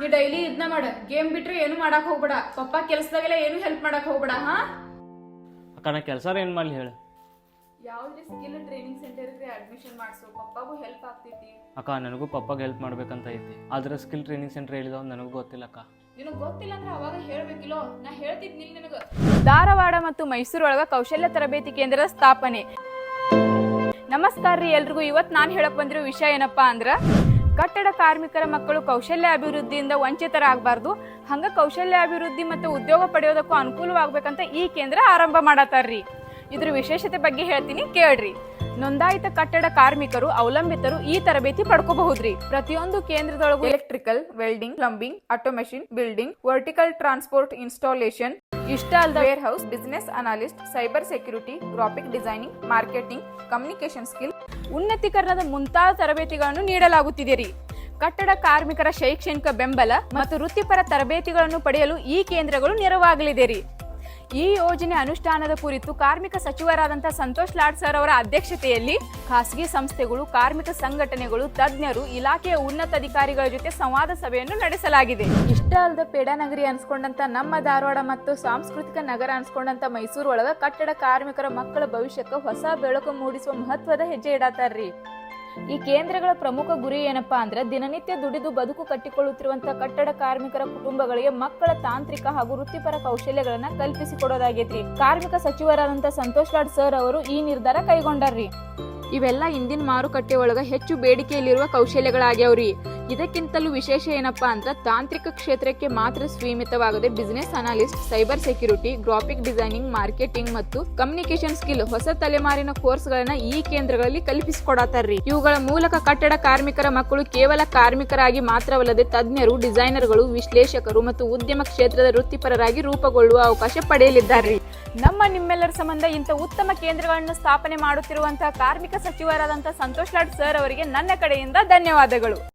ನೀ ಡೈಲಿ ಇದನ್ನ ಮಾಡ. ಗೇಮ್ ಬಿಟ್ರೆ ಏನು ಮಾಡಕ್ ಹೋಗ್ಬೇಡ. ಪಪ್ಪ ಕೆಲ್ಸದಾಗೆಲ್ಲ ಏನು ಹೆಲ್ಪ್ ಮಾಡಕ್ ಹೋಗ್ಬೇಡ ಹಾ? ಅಕ್ಕ ನಾ ಕೆಲಸ ಏನು ಮಾಡಲಿ ಹೇಳು. ಯಾವ್ದೇ ಸ್ಕಿಲ್ ಟ್ರೈನಿಂಗ್ ಸೆಂಟರ್ ಇದ್ರೆ ಅಡ್ಮಿಷನ್ ಮಾಡ್ಸು. ಪಪ್ಪಗೂ ಹೆಲ್ಪ್ ಆಗ್ತೈತಿ. ಅಕ್ಕ ನನಗೂ ಪಪ್ಪಾಗೆ ಹೆಲ್ಪ್ ಮಾಡ್ಬೇಕಂತ ಐತಿ. ಆದ್ರೆ ಸ್ಕಿಲ್ ಟ್ರೈನಿಂಗ್ ಸೆಂಟರ್ ಹೇಳಿದ ನನಗೂ ಗೊತ್ತಿಲ್ಲ ಅಕ್ಕ. ನಿನಗ್ ಗೊತ್ತಿಲ್ಲ ಅಂದ್ರೆ ಅವಾಗ ಹೇಳ್ಬೇಕಿಲ್ಲೋ? ನಾ ಹೇಳ್ತಿದ್ನಿಲ್ ನಿನಗ. ಧಾರವಾಡ ಮತ್ತು ಮೈಸೂರೊಳಗ ಕೌಶಲ್ಯ ತರಬೇತಿ ಕೇಂದ್ರದ ಸ್ಥಾಪನೆ. ನಮಸ್ಕಾರ ರೀ ಎಲ್ರಿಗೂ. ಇವತ್ತು ನಾನು ಹೇಳಕ್ ಬಂದಿರೋ ವಿಷಯ ಏನಪ್ಪಾ ಅಂದ್ರ ಕಟ್ಟಡ ಕಾರ್ಮಿಕರ ಮಕ್ಕಳು ಕೌಶಲ್ಯ ಅಭಿವೃದ್ಧಿಯಿಂದ ವಂಚಿತರಾಗಬಾರ್ದು. ಹಂಗ ಕೌಶಲ್ಯ ಅಭಿವೃದ್ಧಿ ಮತ್ತು ಉದ್ಯೋಗ ಪಡೆಯೋದಕ್ಕೂ ಅನುಕೂಲವಾಗಬೇಕಂತ ಈ ಕೇಂದ್ರ ಆರಂಭ ಮಾಡತ್ತಾರ್ರಿ ಇದ್ರ ವಿಶೇಷತೆ ಬಗ್ಗೆ ಹೇಳ್ತೀನಿ, ಕೇಳ್ರಿ. ನೋಂದಾಯಿತ ಕಟ್ಟಡ ಕಾರ್ಮಿಕರು, ಅವಲಂಬಿತರು ಈ ತರಬೇತಿ ಪಡ್ಕೋಬಹುದ್ರಿ. ಪ್ರತಿಯೊಂದು ಕೇಂದ್ರದೊಳಗೂ electrical welding plumbing auto machine building vertical transport installation ಇಷ್ಟ ಅಲ್ಲದ warehouse business analyst cyber security graphic designing marketing communication skill ಉನ್ನತೀಕರಣದ ಮುಂತಾದ ತರಬೇತಿಗಳನ್ನು ನೀಡಲಾಗುತ್ತಿದೆ ರೀ ಕಟ್ಟಡ ಕಾರ್ಮಿಕರ ಶೈಕ್ಷಣಿಕ ಬೆಂಬಲ ಮತ್ತು ವೃತ್ತಿಪರ ತರಬೇತಿಗಳನ್ನು ಪಡೆಯಲು ಈ ಕೇಂದ್ರಗಳು ನೆರವಾಗಲಿದೆ ರೀ ಈ ಯೋಜನೆ ಅನುಷ್ಠಾನದ ಕುರಿತು ಕಾರ್ಮಿಕ ಸಚಿವರಾದಂಥ ಸಂತೋಷ್ ಲಾಡ್ ಸರ್ ಅವರ ಅಧ್ಯಕ್ಷತೆಯಲ್ಲಿ ಖಾಸಗಿ ಸಂಸ್ಥೆಗಳು, ಕಾರ್ಮಿಕ ಸಂಘಟನೆಗಳು, ತಜ್ಞರು, ಇಲಾಖೆಯ ಉನ್ನತ ಅಧಿಕಾರಿಗಳ ಜೊತೆ ಸಂವಾದ ಸಭೆಯನ್ನು ನಡೆಸಲಾಗಿದೆ. ಇಷ್ಟ ಅಲ್ಲದ ಪೇಡನಗರಿ ಅನ್ಸ್ಕೊಂಡಂತ ನಮ್ಮ ಧಾರವಾಡ ಮತ್ತು ಸಾಂಸ್ಕೃತಿಕ ನಗರ ಅನ್ಸ್ಕೊಂಡಂತ ಮೈಸೂರು ಒಳಗ ಕಟ್ಟಡ ಕಾರ್ಮಿಕರ ಮಕ್ಕಳ ಭವಿಷ್ಯಕ್ಕೆ ಹೊಸ ಬೆಳಕು ಮೂಡಿಸುವ ಮಹತ್ವದ ಹೆಜ್ಜೆ ಇಡತಾರ್ರಿ. ಈ ಕೇಂದ್ರಗಳ ಪ್ರಮುಖ ಗುರಿ ಏನಪ್ಪಾ ಅಂದ್ರೆ ದಿನನಿತ್ಯ ದುಡಿದು ಬದುಕು ಕಟ್ಟಿಕೊಳ್ಳುತ್ತಿರುವಂತಹ ಕಟ್ಟಡ ಕಾರ್ಮಿಕರ ಕುಟುಂಬಗಳಿಗೆ ಮಕ್ಕಳ ತಾಂತ್ರಿಕ ಹಾಗೂ ವೃತ್ತಿಪರ ಕೌಶಲ್ಯಗಳನ್ನ ಕಲ್ಪಿಸಿಕೊಡೋದಾಗೈತ್ರಿ. ಕಾರ್ಮಿಕ ಸಚಿವರಾದಂತ ಸಂತೋಷ್ ಲಾಡ್ ಸರ್ ಅವರು ಈ ನಿರ್ಧಾರ ಕೈಗೊಂಡಾರ್ರಿ. ಇವೆಲ್ಲ ಇಂದಿನ ಮಾರುಕಟ್ಟೆ ಒಳಗ ಹೆಚ್ಚು ಬೇಡಿಕೆಯಲ್ಲಿರುವ ಕೌಶಲ್ಯಗಳಾಗ್ಯಾವ್ರಿ. ಇದಕ್ಕಿಂತಲೂ ವಿಶೇಷ ಏನಪ್ಪಾ ಅಂದ್ರೆ ತಾಂತ್ರಿಕ ಕ್ಷೇತ್ರಕ್ಕೆ ಮಾತ್ರ ಸೀಮಿತವಾಗದೆ business analyst cyber security graphic designing marketing ಮತ್ತು ಕಮ್ಯುನಿಕೇಶನ್ ಸ್ಕಿಲ್ ಹೊಸ ತಲೆಮಾರಿನ ಕೋರ್ಸ್ ಗಳನ್ನ ಈ ಕೇಂದ್ರಗಳಲ್ಲಿ ಕಲ್ಪಿಸಿಕೊಡತಾರ್ರಿ. ಇವುಗಳ ಮೂಲಕ ಕಟ್ಟಡ ಕಾರ್ಮಿಕರ ಮಕ್ಕಳು ಕೇವಲ ಕಾರ್ಮಿಕರಾಗಿ ಮಾತ್ರವಲ್ಲದೆ ತಜ್ಞರು, ಡಿಸೈನರ್ಗಳು, ವಿಶ್ಲೇಷಕರು ಮತ್ತು ಉದ್ಯಮ ಕ್ಷೇತ್ರದ ವೃತ್ತಿಪರರಾಗಿ ರೂಪುಗೊಳ್ಳುವ ಅವಕಾಶ ಪಡೆಯಲಿದ್ದಾರೆ ನಮ್ಮ ನಿಮ್ಮೆಲ್ಲರ ಸಂಬಂಧ ಇಂಥ ಉತ್ತಮ ಕೇಂದ್ರಗಳನ್ನು ಸ್ಥಾಪನೆ ಮಾಡುತ್ತಿರುವಂತಹ ಕಾರ್ಮಿಕ ಸಚಿವರಾದಂತಹ ಸಂತೋಷ್ ಲಾಡ್ ಸರ್ ಅವರಿಗೆ ನನ್ನ ಕಡೆಯಿಂದ ಧನ್ಯವಾದಗಳು.